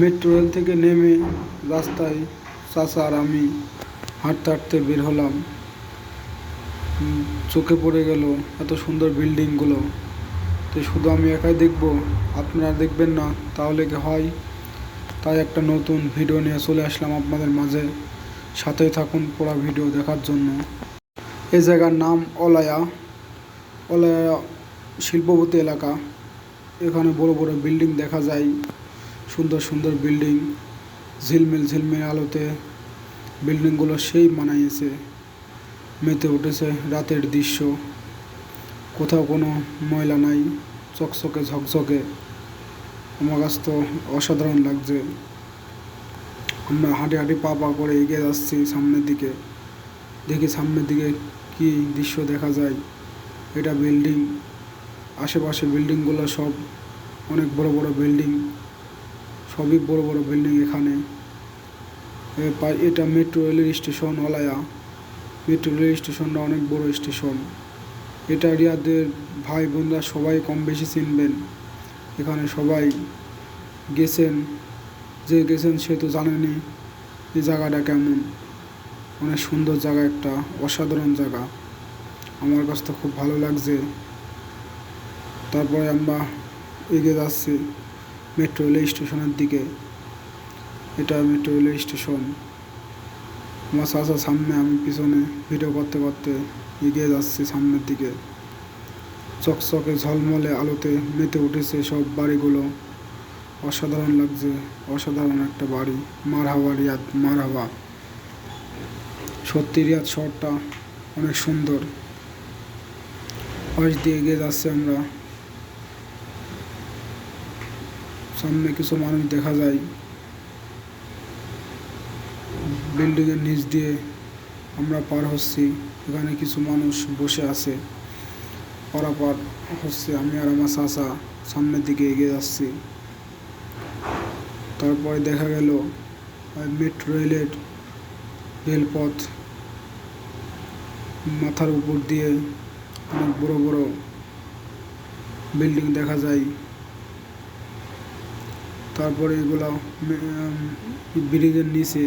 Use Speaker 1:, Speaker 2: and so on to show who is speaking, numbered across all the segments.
Speaker 1: Metro rail থেকে নেমে রাস্তায় আর আমি হাঁটতে হাঁটতে বের হলাম। চোখে পড়ে গেল এত সুন্দর বিল্ডিংগুলো। তো শুধু আমি একাই দেখব? আপনারা দেখবেন না, তাহলে কি হয়? তাই একটা নতুন ভিডিও নিয়ে চলে আসলাম আপনাদের মাঝে। সাথেই থাকুন পুরো ভিডিও দেখার জন্য। এই জায়গার নাম অলায়া। অলায়া শিল্পবতী এলাকা। এখানে বড় বড় বিল্ডিং দেখা যায়। সুন্দর সুন্দর বিল্ডিং ঝিলমিল ঝিলমিল আলোতে বিল্ডিংগুলো সেই মানাইয়েছে মেতে উঠেছে রাতের দৃশ্য। কোথাও কোনো ময়লা নাই, চকচকে ঝকঝকে। আমার কাছে তো অসাধারণ লাগছে। আমরা হাঁটি হাঁটি পা পা করে এগিয়ে যাচ্ছি সামনের দিকে। দেখি সামনের দিকে কি দৃশ্য দেখা যায়। এটা বিল্ডিং আশেপাশে বিল্ডিংগুলো সব অনেক বড় বড় বিল্ডিং সবই বড় বড় বিল্ডিং এখানে। এটা মেট্রো রেলের স্টেশন অলায়া মেট্রো রেল স্টেশনটা অনেক বড় স্টেশন এটা রিয়াদের ভাই বোনরা সবাই কম বেশি চিনবেন। এখানে সবাই গেছেন। যে গেছেন সে তো জানেনি এই জায়গাটা কেমন। অনেক সুন্দর জায়গা একটা, অসাধারণ জায়গা। আমার কাছে তো খুব ভালো লাগছে। তারপরে আমরা এগিয়ে যাচ্ছি। মেট্রো রেল স্টেশনের দিকে। এটা মেট্রো রেল স্টেশন। আমার চাচা সামনে, আমি পিছনে ভিডিও করতে করতে এগিয়ে যাচ্ছি সামনের দিকে। চকচকে ঝলমলে আলোতে মেতে উঠেছে সব বাড়িগুলো। অসাধারণ লাগছে, অসাধারণ একটা বাড়ি। মারহাবা রিয়াদ, মারহাবা। সত্যি রিয়াদ শহরটা অনেক সুন্দর। পাশ দিয়ে এগিয়ে যাচ্ছি আমরা। সামনে কিছু মানুষ দেখা যায়। বিল্ডিং এর নিচ দিয়ে আমরা পার হচ্ছি। এখানে কিছু মানুষ বসে আছে। পারাপার হচ্ছে আমি আর আমার চাচা সামনের দিকে এগিয়ে যাচ্ছি। তারপরে দেখা গেল মেট্রো রেলের রেলপথ মাথার উপর দিয়ে অনেক বড় বড় বিল্ডিং দেখা যায়। তারপরে এগুলো ব্রিজের নিচে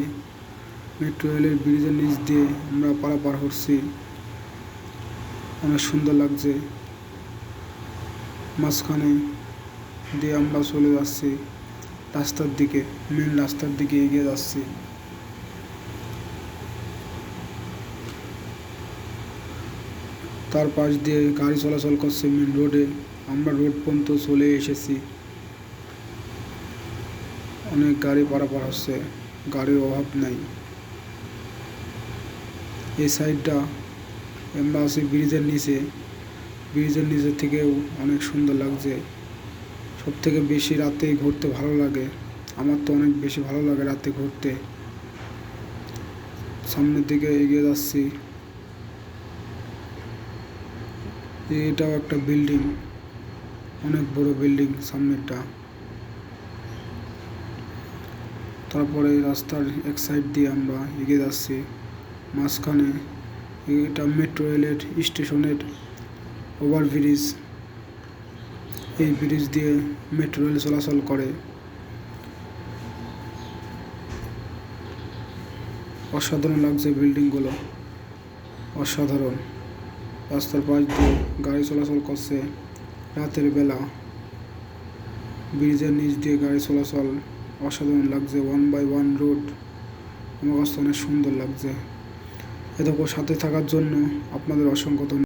Speaker 1: মেট্রো রেলের ব্রিজের নিচ দিয়ে আমরা পারাপার করছি অনেক সুন্দর লাগছে। মাঝখানে দিয়ে আমরা চলে যাচ্ছি। রাস্তার দিকে মেন রাস্তার দিকে এগিয়ে যাচ্ছি। তার পাশ দিয়ে গাড়ি চলাচল করছে মেন রোডে আমরা রোড পর্যন্ত চলে এসেছি। অনেক গাড়ি পারাপার হচ্ছে গাড়ির অভাব নাই। এই সাইডটা আমরা আছি ব্রিজের নিচে ব্রিজের নিচে থেকেও অনেক সুন্দর লাগছে। সব থেকে বেশি রাতেই ঘুরতে ভালো লাগে। আমার তো অনেক বেশি ভালো লাগে রাতে ঘুরতে। সামনের দিকে এগিয়ে যাচ্ছি। এটাও একটা বিল্ডিং, অনেক বড় বিল্ডিং সামনেরটা। তারপরে রাস্তার এক সাইড দিয়ে আমরা এগিয়ে যাচ্ছি। মাঝখানে এটা মেট্রো রেলের স্টেশনের ওভারব্রিজ এই ব্রিজ দিয়ে মেট্রো রেল চলাচল করে। অসাধারণ লাগছে বিল্ডিংগুলো অসাধারণ। রাস্তার পাশ দিয়ে গাড়ি চলাচল করছে রাতের বেলা। ব্রিজের নিচ দিয়ে গাড়ি চলাচল অসাধারণ লাগছে ওয়ান বাই ওয়ান রোড আমার কাছে অনেক সুন্দর লাগছে। এতক্ষণ সাথে থাকার জন্য আপনাদের অসংখ্য